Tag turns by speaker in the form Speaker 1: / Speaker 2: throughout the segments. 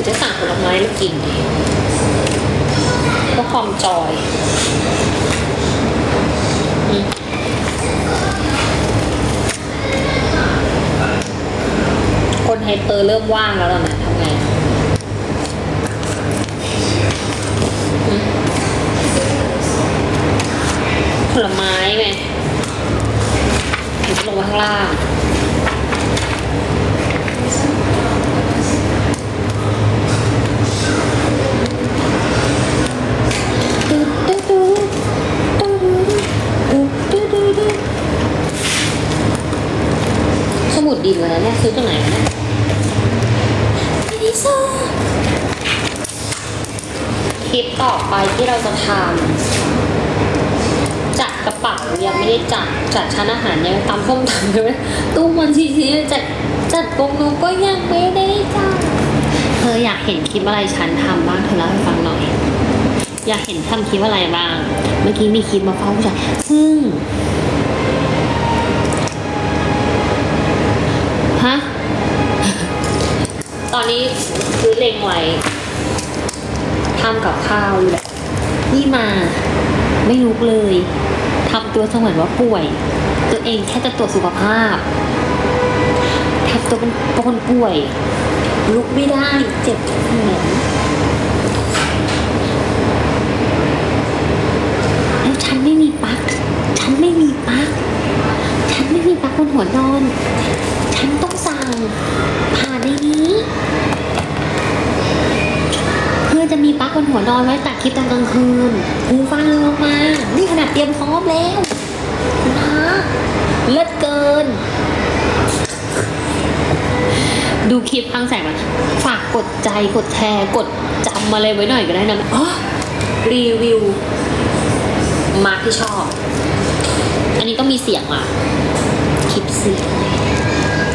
Speaker 1: คุณจะสั่งผลไม้มากินเพื่อความจอยอคนไฮเปอร์เริ่มว่างแล้วล่ะนะทำไงผลไม้ไงถึงจะลงข้างล่าง สมุดดินวันนั้นเนี่ยซื้อตรงไหนวะเนี่ยมินิโซคลิปต่อไปที่เราจะทำจัดกระเป๋ายังไม่ได้จัดจัดชั้นอาหารยังตำส้มตำใช่ไหมตู้มันทีทีจัดจัดโปกนูก็ยังไม่ได้จัดเธออยากเห็นคลิปอะไรฉันทำบ้างเธอเล่าให้ฟังหน่อย อยากเห็นทำคลิปอะไรบ้าง เมื่อกี้มีคลิปมาเฝ้าผู้ชายซึ่ง ฮะ ตอนนี้ซื้อเล็งไว้ทำกับข้าวอยู่แหละนี่มา ไม่ลุกเลยทำตัวเสมือนว่าป่วย ตัวเองแค่จะตรวจสุขภาพทำตัวเป็นคนป่วย ลุกไม่ได้เจ็บแขนแล้วฉันไม่มีปลั๊ก ฉันไม่มีปลั๊ก ฉันไม่มีปลั๊กบนหัวนอน ฉันต้องสั่งผ่านในนี้ เพื่อจะมีปลั๊กบนหัวน อนไว้ตัดคลิปตอนกลางคืนหูฟังเลยมานี่ขนาดเตรียมพร้อมแล้วนะเลิศเกิน ดูคลิปพังแสงมันฝากกดใจกดแชร์กดจำอะไรไว้หน่อยก็ได้นะอ๋อรีวิว มาที่ชอบ อันนี้ต้องมีเสียงอะคลิปเสียง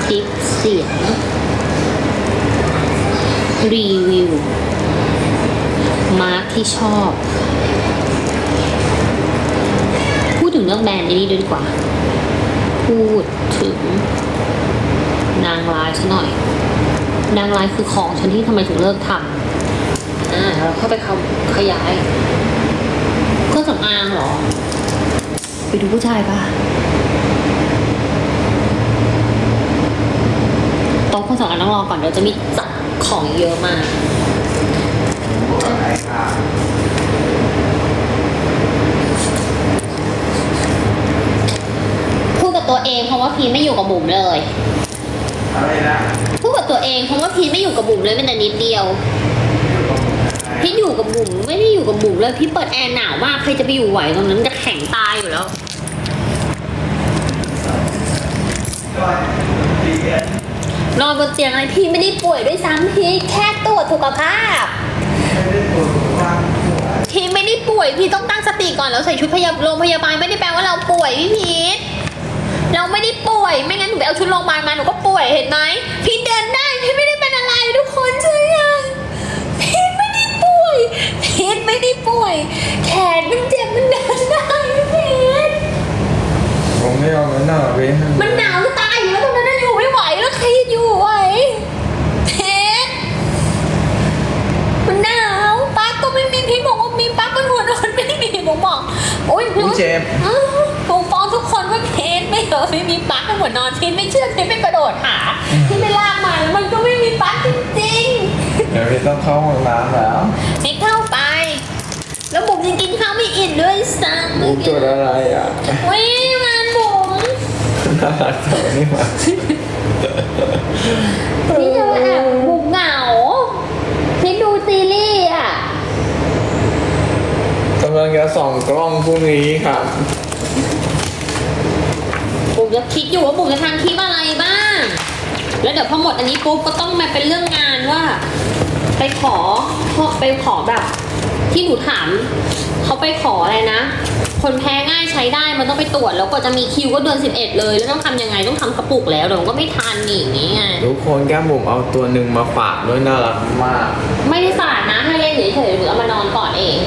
Speaker 1: คลิปเสียงรีวิว มาร์คที่ชอบ พูดถึงเรื่องแบรนด์นี้ดีกว่า พูดถึง นางร้ายซะหน่อย นางร้ายคือของฉันที่ทำไมถึงเลิกทำอ่าเราเข้าไปเขาขยายเครื่องสำอางเหรอ ไปดูผู้ชายป่ะโต๊ะเครื่องสำอางต้องรอก่อนเดี๋ยวจะมีจัดของเยอะมาก พูดกับตัวเองเพราะว่าพีไม่อยู่กับบุ๋มเลย
Speaker 2: อะไรนะ
Speaker 1: พูดกับตัวเองเพราะว่าพีไม่อยู่กับบุ๋มเลยแม้แต่นิดเดียว พี่อยู่กับบุ๋มไม่ได้อยู่กับบุ๋มเลยพี่เปิดแอร์หนาวมากใครจะไปอยู่ไหวตรงนั้นจะแข็งตายอยู่แล้วนอนบนเตียงอะไรพี่ไม่ได้ป่วยด้วยซ้ำพี่แค่ตรวจสุขภาพ พี่ไม่ได้ป่วยพี่ต้องตั้งสติก่อนแล้วใส่ชุดพยาโรงพยาบาลไม่ได้แปลว่าเราป่วยพี่พีทเราไม่ได้ป่วย ไม่งั้นหนูไปเอาชุดโรงพยาบาลมาหนูก็ป่วยเห็นไหมพี่เดินได้พี่ไม่ได้เป็นอะไรทุกคนใช่ยังพี่ไม่ได้ป่วยพีทไม่ได้ป่วย แขนมันเจ็บมันเดินได้พี่พีท
Speaker 2: ผมไม่เอามันหน้าเว้ย
Speaker 1: มันหนาวจะตายอยู่แล้วตรงนั้นนะอยู่ไม่ไหวแล้วใครจะอยู่ไหวเพชรมันหนาวปลั๊กก็ไม่มีพี่บอกว่ามีปลั๊กบนหัวนอนไม่มีผมบอกโอ๊ยพี่
Speaker 2: เจ็บ
Speaker 1: อ้าวผมฟ้องทุกคนว่าเพชรไม่เหรอไม่มีปลั๊กบนหัวนอนพี่ไม่เชื่อพี่ไม่กระโดดหาพี่ไม่ลากมาแล้วมันก็ไม่มีปลั๊กจริง
Speaker 2: เดี๋ยวพี่ต้องเข้าห้องน้ำแล้ว
Speaker 1: ๆให้เข้าไป แล้วบุ๋มยังกินข้าวไม่อิ่มด้วยซ้ำ
Speaker 2: บูตรวจอะไรอะ
Speaker 1: วิมันบุ๋ม
Speaker 2: น่ารักจังนี่มา
Speaker 1: พี่จะมาแอบบุกเหงา พี่ดูซีรีส์อะ
Speaker 2: กำลัง จะส่องกล้องพรุ่งนี้ครับ
Speaker 1: บุ๋มจะคิดอยู่ว่าบุ๋มจะทำคลิปอะไรบ้าง แล้วเดี๋ยวพอหมดอันนี้ปุ๊บก็ต้องมาเป็นเรื่องงานว่า ไปขอไปขอแบบ ที่หนูถามเขาไปขออะไรนะ คนแพ้ง่ายใช้ได้มันต้องไปตรวจแล้วก็จะมีคิวก็เดือน11 เลย แล้วต้องทำยังไงต้องทำกระปุกแล้วเดี๋ยวมันก็ไม่ทันนี่อย่างงี้ไง
Speaker 2: ทุกคนแก้มบุ๋มเอาตัวหนึ่งมาฝากด้วยน่ารักมาก
Speaker 1: ไม่ได้ฝาดนะให้เล่นเฉยๆหรือเอามานอนก่อนเอง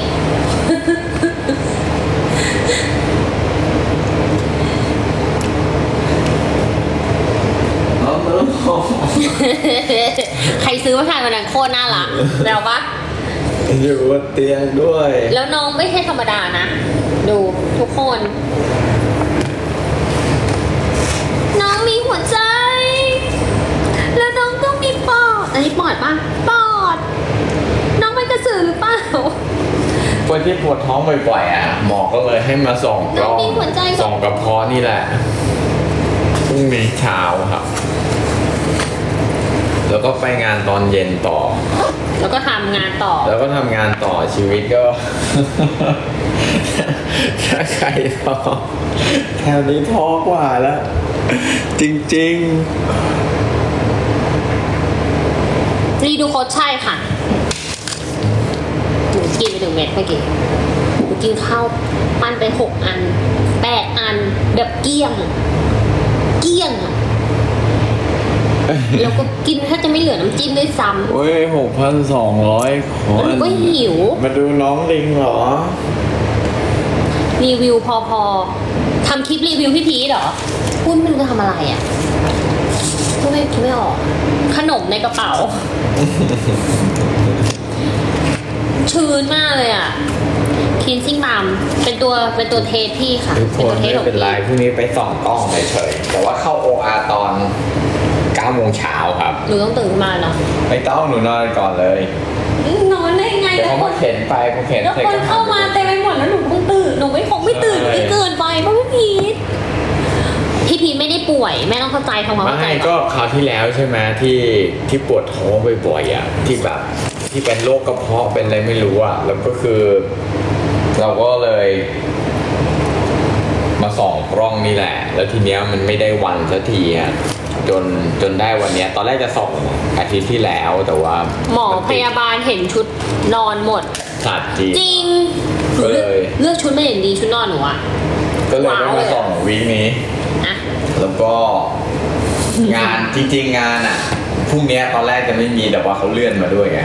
Speaker 2: น้องเลิฟ
Speaker 1: ใครซื้อมาทานวันนั้นโคตรน่ารักแล้วปะ
Speaker 2: อยู่บนเตียงด้วย
Speaker 1: แล้วน้องไม่ใช่ธรรมดานะ ดูทุกคน น้องมีหัวใจ แล้วน้องก็มีปอด อันนี้ปอดปะปอด น้องเป็นกระสือหรือเปล่า
Speaker 2: คนที่ปวดท้องบ่อยๆอะ หมอก็เลยให้มาส่องกล้อง
Speaker 1: แล้วมีหัวใจ
Speaker 2: ส่องกระเพาะนี่แหละพรุ่งนี้เช้าครับ แล้วก็ไปงานตอนเย็นต่อ
Speaker 1: แล้วก็ทำงานต่อ
Speaker 2: แล้วก็ทำงานต่อชีวิตก็ ถ้าใครท้อแถวนี้ท้อกว่าแล้ว จริง
Speaker 1: รีดูโคตรใช่ค่ะหนูกินไปถึงเม็ดเมื่อกี้หนูกินข้าวปั้นไปหกอันแปดอันแบบเกลี้ยง เกลี้ยงอะ แล้วก็กินถ้าจะไม่เหลือน้ำจิ้มด้วยซ้
Speaker 2: ๆโอ้ยหกพันสองร้อยคำ
Speaker 1: แล้วหนู
Speaker 2: น
Speaker 1: ก็หิว
Speaker 2: มาดูน้องลิงเหรอ
Speaker 1: รีวิวพอพอทำคลิปรีวิวพี่พีชเหรอพูดไม่รู้จะทำอะไรอะพูดไม่คิดไม่ออก ขนมในกระเป๋า ชื้นมากเลยอะคินซิ่งบามเป็นตัวเป็นตัวเทสพี่ค่ะ
Speaker 2: ทุกค
Speaker 1: เป็น
Speaker 2: น
Speaker 1: ตัวเท
Speaker 2: ไม่
Speaker 1: สของ
Speaker 2: เป็นไร
Speaker 1: พี่
Speaker 2: พรุ่งนี้ไปส่องกล้องเฉยๆแต่ว่าเข้า OR ตอน 9โมงเช้าครับ
Speaker 1: หนูต้องตื่นขึ้นมาเนาะ
Speaker 2: ไม่ต้องหนูนอนก่อนเลย
Speaker 1: นอนได้ไง
Speaker 2: เดี๋ยว
Speaker 1: แล้ว
Speaker 2: เขา
Speaker 1: ค
Speaker 2: มานเข็นไปเขาเข็น
Speaker 1: แล้ว
Speaker 2: เสร็จ
Speaker 1: คน
Speaker 2: ก็
Speaker 1: เข้ามาเต็มไปหมดแล้วหนูต้องตื่นหนูไม่คงไม่ตื่น
Speaker 2: ใช่
Speaker 1: ไม่เกินไปเพราะพี่พีทพี่พีทไม่ได้ป่วยแม่ต้องเข้าใจทำความเข้าใจ
Speaker 2: ไม่
Speaker 1: ก่
Speaker 2: ก็
Speaker 1: อน
Speaker 2: คราวที่แล้วใช่ไหมที่ที่ปวดท้องบ่อยๆอะที่แบบที่เป็นโรคกระเพาะเป็นอะไรไม่รู้อะแล้วก็คือ เราก็เลย มาส่องกล้องนี่แหละ แล้วทีเนี้ยมันไม่ได้วันสักทีอะ จนจนได้วันเนี้ย ตอนแรกจะส่องอาทิตย์ที่แล้วแต่ว่า
Speaker 1: หมอพยาบาลเห็นชุดนอนหมด
Speaker 2: ศาสตร์จีน
Speaker 1: จริง
Speaker 2: ก็เลย
Speaker 1: เลือกชุดไม่เห็นดีชุดนอนหนูอะ
Speaker 2: ก็เลยได้
Speaker 1: ว้าวเล
Speaker 2: มายส่องวีคนี้
Speaker 1: อะ
Speaker 2: แล้วก็งานจริงๆงานอะพรุ่งเนี้ยตอนแรกจะไม่มีแต่ว่าเขาเลื่อนมาด้วยไง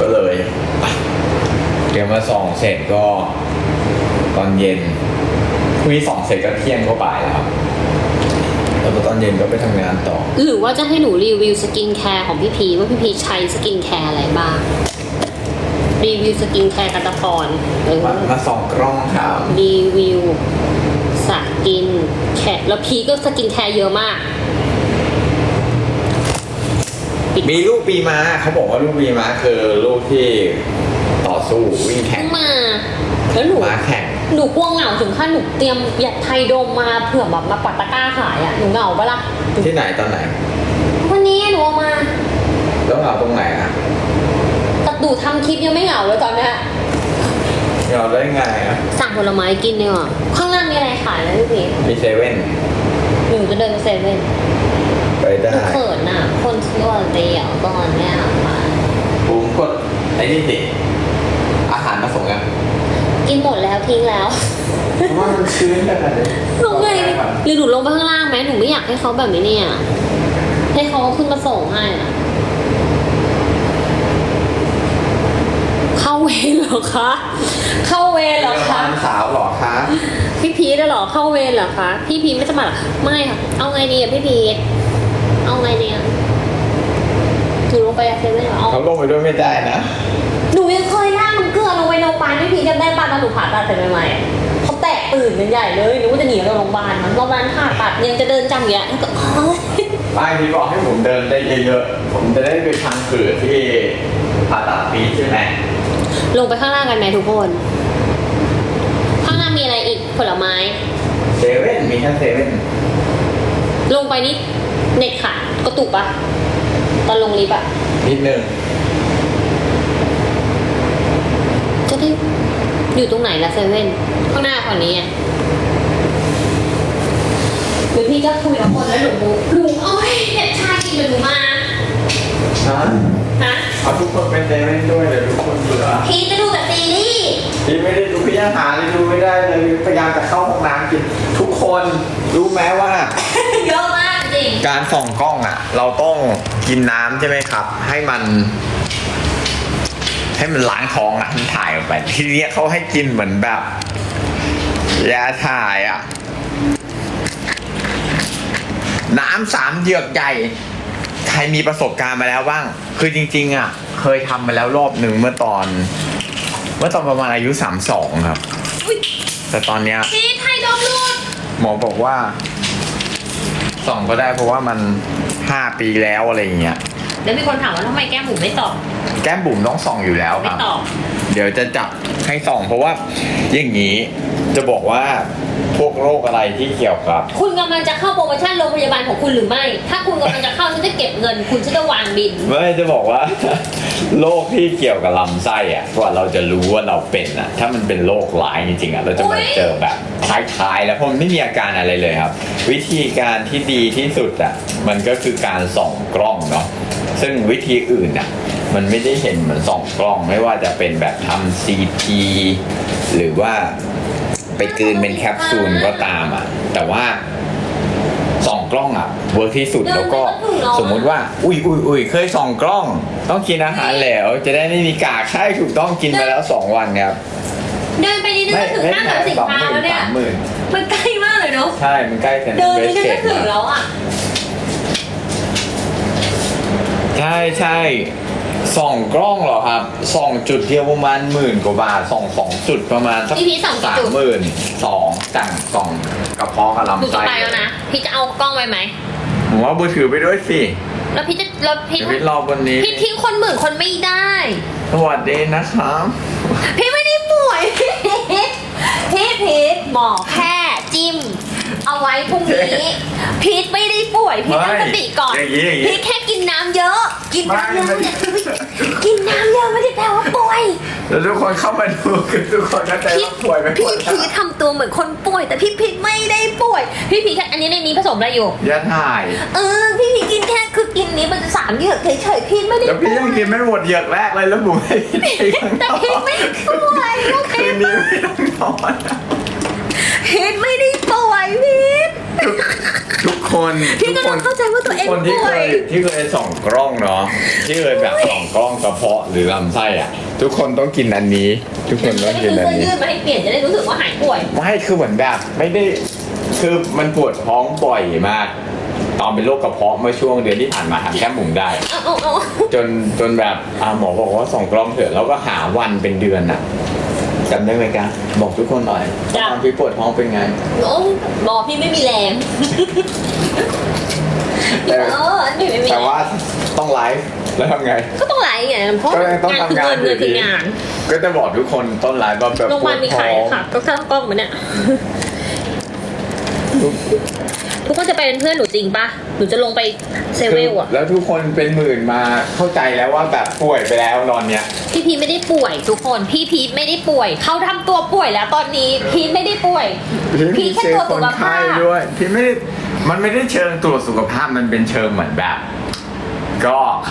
Speaker 2: ก็เลยอะเดี๋ยวมาส่องเสร็จก็ ตอนเย็นพรุ่งนี้ส่องเสร็จก็เที่ยงก็บ่ายแล้วครับ แล้วก็ตอนเย็นก็ไปทำงานต่อ
Speaker 1: หรือว่าจะให้หนูรีวิวสกินแคร์ของพี่พีว่าพี่พีใช้สกินแคร์อะไรบ้าง รีวิวสกินแคร์กันตะพรหรือ
Speaker 2: มามาส่องกล้องครับ
Speaker 1: รีวิวสกินแคร์แล้วพีก็สกินแคร์เยอะมาก
Speaker 2: มีลูกปีม้าเขาบอกว่าลูกปีม้าคือลูกที่ต่อสู้วิ่งแข่
Speaker 1: เพิ่
Speaker 2: ง
Speaker 1: ง มา แล้วหนู
Speaker 2: ม้าแข่ง
Speaker 1: หนูกลัวเหงาถึงขั้นหนูเตรียมยัดไทยโดมมาเผื่อแบบมาปัดตะกร้าขายอะหนูเหงาปะล่ะ
Speaker 2: ที่ไหนตอนไหน
Speaker 1: วันนี้หนูเอามา
Speaker 2: แล้วเราตรงไหนอะ
Speaker 1: แต่ดูทำคลิปยังไม่เหงาเลยตอนเนี้ย
Speaker 2: เราได้ไงอะ
Speaker 1: สั่งผลไม้กินดีกว่าข้างล่างมีอะไรขายนะพี่พี
Speaker 2: มีเซเว่น
Speaker 1: หนูจะเดินไปเซเว่น
Speaker 2: ไปได้
Speaker 1: หนูเขินน่ะ คนที่ว่าเดียวก่อนเนี่ยค่ะ
Speaker 2: ผมกดไอ้นี่สิอาหารมาส่งยัง
Speaker 1: กิ นหมดแล้วทิ้งแล้ว
Speaker 2: ว่ามันชื้นขนาดนี้
Speaker 1: ลงไงหรือหนูลงไปข้างล่างไหมหนูไม่อยากให้เขาแบบนี้เนี่ย ให้เขาขึ้นมาส่งให้อะเข้าเวรเหรอคะ เข้าเวรเหรอคะ
Speaker 2: สาวเหรอคะ
Speaker 1: พี่พีทเหรอเข้าเวรเหรอคะพี่พีทไม่สมัครเหรอไม่ค่ะเอาไงดีอะพี่พีทเอาไงดีอะถือลงไปอะเซเว่นเหรอเอา
Speaker 2: เขาลงไปด้วยไม่ได้นะ
Speaker 1: หนูยังเคยนั่งน้ำเกลือลงไปโรง พยาบาลพี่พีทจำได้ป่ะตอนหนูผ่าตัดเสร็จใหม่ๆอะเขาแตกตื่นกันใหญ่เลยนึกว่าจะหนีไปโรงพยาบาลมันรอบนั้นผ่าตัดยังจะเดินจำอย่างเงี้ยแล้วก็เฮ้ย
Speaker 2: ป้ายที่บอกให้ผมเดินได้เยอะๆ ผมจะได้ไปทางผืดที่ผ่าตัดปีใช่ไหม
Speaker 1: ลงไปข้างล่างกันไหมทุกคน ข้างล่างมีอะไรอีกผลไม้
Speaker 2: เซเว่นมีแค่เซเว่น
Speaker 1: ลงไปนี่เน็ตขาดกระตุกปะตอนลงลิฟต์อะ
Speaker 2: นิดนึง
Speaker 1: จะได้อยู่ตรงไหนละเซเว่นข้างหน้าฝั่งนี้ไงหรือพี่จะคุยกับคนแล้วหนูหนูโอ้ยเด็กชายกินเหมือนหนูมา
Speaker 2: ฮะ
Speaker 1: ฮะ
Speaker 2: เอาทุกคนเป็นเซเว่นด้วยเดี๋ยวทุกคนเบื่อ
Speaker 1: พี่จะดูแต่ซีรีส์
Speaker 2: พี่ไม่ได้ดูพี่ยังหาเลยดูไม่ได้เลยพยายามจะเข้าห้องน้ำกินทุกคนรู้ไหมว่า
Speaker 1: เยอะมากจริง
Speaker 2: การส่องกล้องอะ เราต้องกินน้ำใช่ไหมครับ ให้มัน ให้มันล้างท้องอะมันถ่ายออกไป ทีเนี้ยเขาให้กินเหมือนแบบยาถ่ายอะ น้ำสามเหยือกใหญ่ ใครมีประสบการณ์มาแล้วบ้าง คือจริง ๆ อะ เคยทำมาแล้วรอบหนึ่งเมื่อตอน เมื่อตอนประมาณอายุ32ครับ
Speaker 1: อุ๊ย
Speaker 2: แต่ตอนเนี้ย
Speaker 1: พีทไทยดอมรูด
Speaker 2: หมอบอกว่าส่องก็ได้เพราะว่ามันห้าปีแล้วอะไรอย่างเงี้ย
Speaker 1: แล้วมีคนถามว่าทำไมแก้มบุ๋มไม่ตอบ
Speaker 2: แก้มบุ๋มต้องส่องอยู่แล้วค
Speaker 1: ไม่
Speaker 2: รับ
Speaker 1: ตอบ
Speaker 2: เดี๋ยวจะจับให้ส่อง เพราะว่าอย่างนี้จะบอกว่าพวกโรคอะไรที่เกี่ยวกับ
Speaker 1: คุณกำลังจะเข้าโปรโมชั่นโรงพยาบาลของคุณหรือไม่ ถ้าคุณกำลังจะเข้าฉันจะเก็บเงิน คุณฉันจะวางบิน
Speaker 2: ไม่จะบอกว่า โรคที่เกี่ยวกับลำไส้อะกว่าเราจะรู้ว่าเราเป็นอะถ้ามันเป็นโรคร้ายจริงๆอะเราจะ
Speaker 1: อุ๊
Speaker 2: มายเจอแบบท้ายๆแล้วเพราะมันไม่มีอาการอะไรเลยครับ วิธีการที่ดีที่สุดอะมันก็คือการส่องกล้องเนาะ ซึ่งวิธีอื่นอะมันไม่ได้เห็นเหมือนส่องกล้องไม่ว่าจะเป็นแบบทำซีทีหรือว่าไปกลืนเป็นแคปซูลก็ตามอะแต่ว่าส่องกล้องอะเวิร์กที่สุด
Speaker 1: เดิน
Speaker 2: แล้วก็
Speaker 1: ไปก็ถึงแล้วอะ
Speaker 2: สมมุติว่า อุ้ยอุ้ยอุ้ยเคยส่องกล้อง ต้องกินอาหารแล้ว จะได้ไม่มีกากใช่ถูกต้องกินมาแล้วสองวันครับ
Speaker 1: เดินไปนิดนึงก็ถึงห้างสรรพสิน
Speaker 2: สองห
Speaker 1: ค้า
Speaker 2: มื่น
Speaker 1: แล้วเนี่ย
Speaker 2: สามหมื่น
Speaker 1: มันใกล้มากเลยเนาะ
Speaker 2: ใช่มันใกล้แต่
Speaker 1: เดิน
Speaker 2: เว
Speaker 1: นิด
Speaker 2: ส
Speaker 1: นึง
Speaker 2: เก
Speaker 1: ก็
Speaker 2: ต
Speaker 1: ถึงแล้วอะ
Speaker 2: ใช่ใช่ส่องกล้องเหรอครับส่องจุดเดียวประมาณหมื่นกว่าบาทส่องสองจุดประมาณสัก
Speaker 1: พี่พีชส่องกี่
Speaker 2: สาม
Speaker 1: จุด
Speaker 2: หมื่นสองจังส่องกระเพาะกับ
Speaker 1: หนู
Speaker 2: ลำ
Speaker 1: จะ
Speaker 2: ไส้
Speaker 1: ไปแล้วนะ พี่จะเอากล้องไว้ไหม
Speaker 2: ผมว่ามือถือไปด้วยสิ
Speaker 1: แล้วพี่จะแล้วพี่
Speaker 2: เดี๋ยวพี่รอบนนี้
Speaker 1: พี่ทิ้งคนหมื่นคนไม่ได้
Speaker 2: สวัสดีนะครับ
Speaker 1: พี่ไม่ได้ป่วย พี่พีทหมอแค่จิ้ม เอาไว้พรุ่งนี้ พีทไม่ได้ป่วย พีทตั้งสติก่อน
Speaker 2: อย่างนี้อย่างนี้
Speaker 1: พีทแค่กิ นน้ำเยอะ กินน้ำเยอะ
Speaker 2: ไม่
Speaker 1: เนี่ยกินน้ำเยอะไม่ได้แปลว่าป่วย
Speaker 2: แล้วทุกคนเข้ามาดูคือทุกคนก็ใจ
Speaker 1: พี่
Speaker 2: ว่าป่วยไม่
Speaker 1: พี่
Speaker 2: ป่วย
Speaker 1: พีททำตัวเหมือนคนป่วย แต่พี่พีทไม่ได้ป่วย พี่พีทแค่อันนี้ในนี้ผสมอะไรอยู่
Speaker 2: อย่าถ่าย
Speaker 1: เออพี่พีทกินแค่คือกินนี้มันจะสามเหยือกเฉยๆพีทไม่ได้
Speaker 2: แล้ว
Speaker 1: ป่
Speaker 2: พี่
Speaker 1: วย
Speaker 2: ยังกินไม่หมดเหยือกแรกเลยแล้วผมให้พี่กินข้างน
Speaker 1: แต่
Speaker 2: อก
Speaker 1: พีทไม่ได้ป่วยโอเค
Speaker 2: คืนนี้ไม่ต้องนอน
Speaker 1: พีทไม่ได้ป่วยพีท
Speaker 2: ทุกทุก คน
Speaker 1: พี่
Speaker 2: ทุก
Speaker 1: กำลังเข้าใจว่าตัวเอง
Speaker 2: ทุกคนที่
Speaker 1: ป่
Speaker 2: เค
Speaker 1: วย
Speaker 2: ยที่เคยส่องกล้องเนาะที่เคยแบบส่องกล้องกระเพาะหรือลำไส้อะทุกคนต้องกินอันนี้ ทุกคนต้อง
Speaker 1: ไม่
Speaker 2: กิน
Speaker 1: ซื้อ
Speaker 2: อัน
Speaker 1: เสื้อ
Speaker 2: นี้
Speaker 1: ยืดมาให้เปลี่ยนจะได้รู้สึกว่าหายป่วย
Speaker 2: ไม่คือเหมือนแบบไม่ได้คือมันปวดท้องบ่อยมาก ตอนเป็นโรคกระเพาะเมื่อช่วงเดือนที่ผ่านมาทำแค่หมุงได้
Speaker 1: เอาเอาเอา
Speaker 2: จนจนแบบอ่าหมอบอกว่าส่องกล้องเถอะแล้วก็หาวันเป็นเดือนน่ะ จำได้ไหมกันบอกทุกคนหน่อยตอนพี่ปวดท้องเป็นไง
Speaker 1: โอ้บอพี่ไม่มีแรง
Speaker 2: แต่
Speaker 1: เออพี่ไม่มี
Speaker 2: แต่ว่าต้องไลฟ์แล้วทำไง
Speaker 1: ก็ต้องไลฟ์ไงเพราะ
Speaker 2: ก็ยังต้อง
Speaker 1: งานคือ
Speaker 2: ทำงาน
Speaker 1: เงิน
Speaker 2: อ
Speaker 1: เงินคื
Speaker 2: ยู่ดี
Speaker 1: องาน
Speaker 2: ก็จะบอกทุกคนต้นไลฟ์ว่าแบบ
Speaker 1: โรงพยาบาลมีขาย
Speaker 2: ปวดท้อง
Speaker 1: ค่ะ ก็ตั้งกล้องมาเนี่ย ทุกคนจะไปเป็นเพื่อนหนูจริงปะหนูจะลงไปเซเวลอะ
Speaker 2: แล้วทุกคนเป็นหมื่นมาเข้าใจแล้วว่าแบบป่วยไปแล้วตอนเนี้ย
Speaker 1: พี่พีทไม่ได้ป่วยทุกคน พี่พีทไม่ได้ป่วย เขาทำตัวป่วยแล้วตอนนี้ พีทไม่ได้ป่วย พีทแค่
Speaker 2: เจอ
Speaker 1: ตัว
Speaker 2: ค
Speaker 1: สุ
Speaker 2: น
Speaker 1: ข
Speaker 2: ไข้
Speaker 1: ภาพ
Speaker 2: ด้วยพี่ไม่ได้มันไม่ได้เชิงตรวจสุขภาพมันเป็นเชิงเหมือนแบบ ก็ค